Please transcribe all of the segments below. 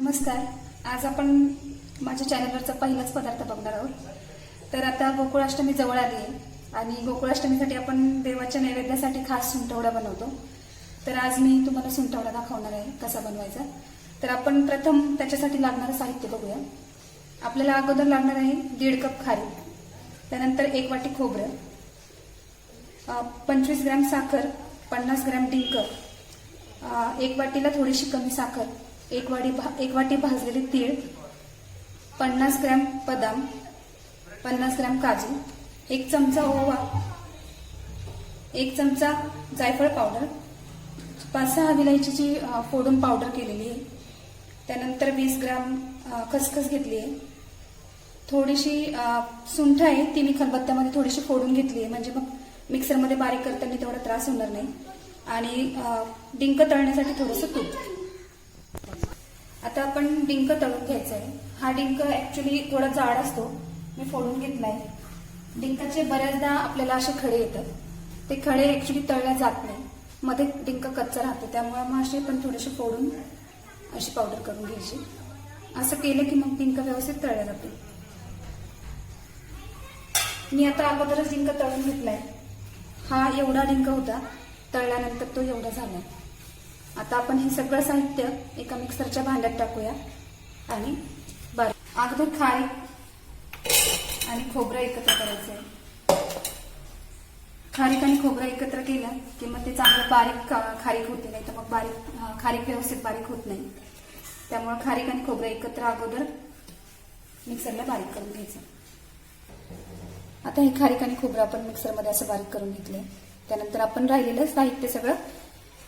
नमस्कार. आज आपण माझ्या चॅनलवरचा पहिलाच पदार्थ बघणार आहोत. तर आता गोकुळाष्टमी जवळ आली आहे आणि गोकुळाष्टमीसाठी आपण देवाच्या नैवेद्यासाठी खास सुंठवडा बनवतो. तर आज मी तुम्हाला सुंठवडा दाखवणार आहे कसा बनवायचा. तर आपण प्रथम त्याच्यासाठी लागणारं साहित्य बघूया. आपल्याला अगोदर लागणार आहे दीड कप खारी त्यानंतर एक वाटी खोबरं पंचवीस ग्रॅम साखर पन्नास ग्रॅम डिंक एक वाटीला थोडीशी कमी साखर एक वाटी भा एक वाटी भाजलेले तीळ पन्नास ग्रॅम बदाम पन्नास ग्रॅम काजू एक चमचा ओवा एक चमचा जायफळ पावडर पाच सहा विलायचीची फोडून पावडर केलेली आहे. त्यानंतर वीस ग्रॅम खसखस घेतली आहे. थोडीशी सुंठ आहे ती मी खलबत्त्यामध्ये थोडीशी फोडून घेतली आहे. म्हणजे मग मिक्सरमध्ये बारीक करताना तेवढा त्रास होणार नाही. आणि डिंक तळण्यासाठी थोडंसं तूप. आता आपण डिंक तळून घ्यायचं आहे हा डिंक ऍक्च्युली थोडा जाड असतो. मी फोडून घेतलाय डिंकाचे बऱ्याचदा आपल्याला असे खडे येतात. ते खडे ऍक्च्युली तळल्या जात नाही. मध्ये डिंक कच्चा राहतो. त्यामुळे मग असे पण थोडेसे फोडून अशी पावडर करून घ्यायची. असं केलं की मग डिंक व्यवस्थित तळल्या जाते. मी आता अगोदरच डिंक तळून घेतलाय. हा एवढा डिंक होता. तळल्यानंतर तो एवढा झालाय आता आपण हे सगळं साहित्य एका मिक्सरच्या भांड्यात टाकूया आणि बारीक अगोदर खारी आणि खोबरं एकत्र करायचं आहे. खारीक आणि खोबरं एकत्र केलं की मग ते चांगलं बारीक खारीक होते नाही तर मग बारीक खारीक व्यवस्थित बारीक होत नाही. त्यामुळे खारीक आणि खोबरं एकत्र अगोदर मिक्सरला बारीक करून घ्यायचं. आता हे खारीक आणि खोबरं आपण मिक्सरमध्ये असं बारीक करून घेतलंय. त्यानंतर आपण राहिलेलं साहित्य सगळं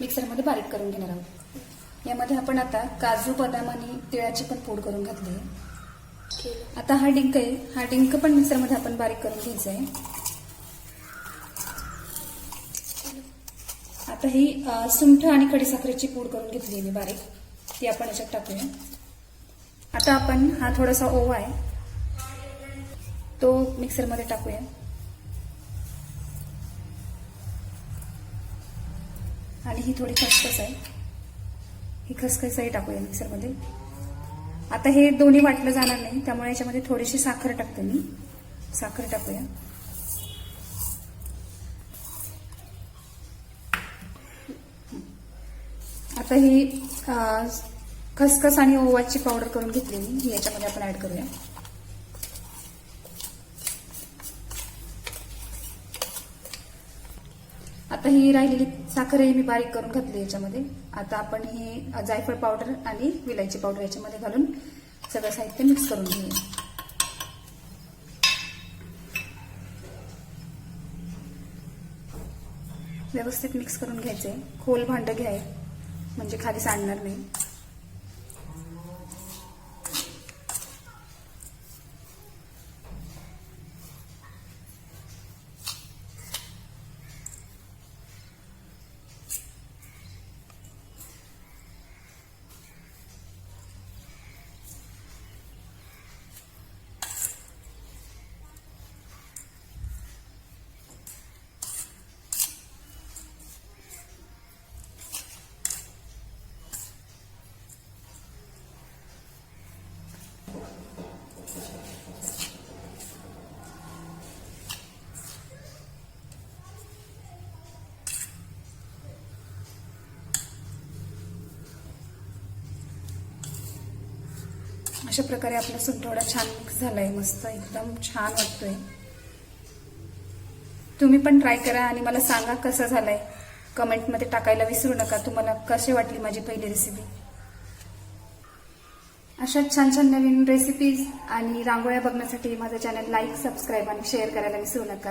मिक्सरमध्ये बारीक करून घेणार आहोत. यामध्ये आपण आता काजू बदाम आणि तिळाची पण पूड करून घातली आहे. आता हा डिंक आहे. हा डिंक पण मिक्सरमध्ये आपण बारीक करून घ्यायचा आहे. आता ही सुंठ आणि खडीसाखरेची पूड करून घेतली आहे मी बारीक. ती आपण याच्यात टाकूया. आता आपण हा थोडासा ओवा आहे. तो मिक्सरमध्ये टाकूया. आणि ही थोडी खसखस आहे. ही खसखसही टाकूया मिक्सरमध्ये आता हे दोन्ही वाटलं जाणार नाही त्यामुळे याच्यामध्ये थोडीशी साखर टाकते मी. साखर टाकूया. आता ही खसखस आणि ओवाची पावडर करून घेतली मी ही याच्यामध्ये आपण ऍड करूया. आता ही राहिलेली साखरही मी बारीक करून घातली याच्यामध्ये. आता आपण हे जायफळ पावडर आणि विलायची पावडर याच्यामध्ये घालून सगळं साहित्य मिक्स करून घेऊया. व्यवस्थित मिक्स करून घ्यायचे खोल भांड घ्याय म्हणजे खाली सांडणार नाही. अशा प्रकारे आपला सुंठवडा छान मिक्स झालाय मस्त एकदम छान वाटतोय. तुम्ही पण ट्राय करा आणि मला सांगा कसं झालंय. कमेंटमध्ये टाकायला विसरू नका. तुम्हाला कशी वाटली माझी पहिली रेसिपी अशा छान छान नवीन रेसिपीज आणि रांगोळ्या बघण्यासाठी माझं चॅनल लाईक सबस्क्राईब आणि शेअर करायला विसरू नका.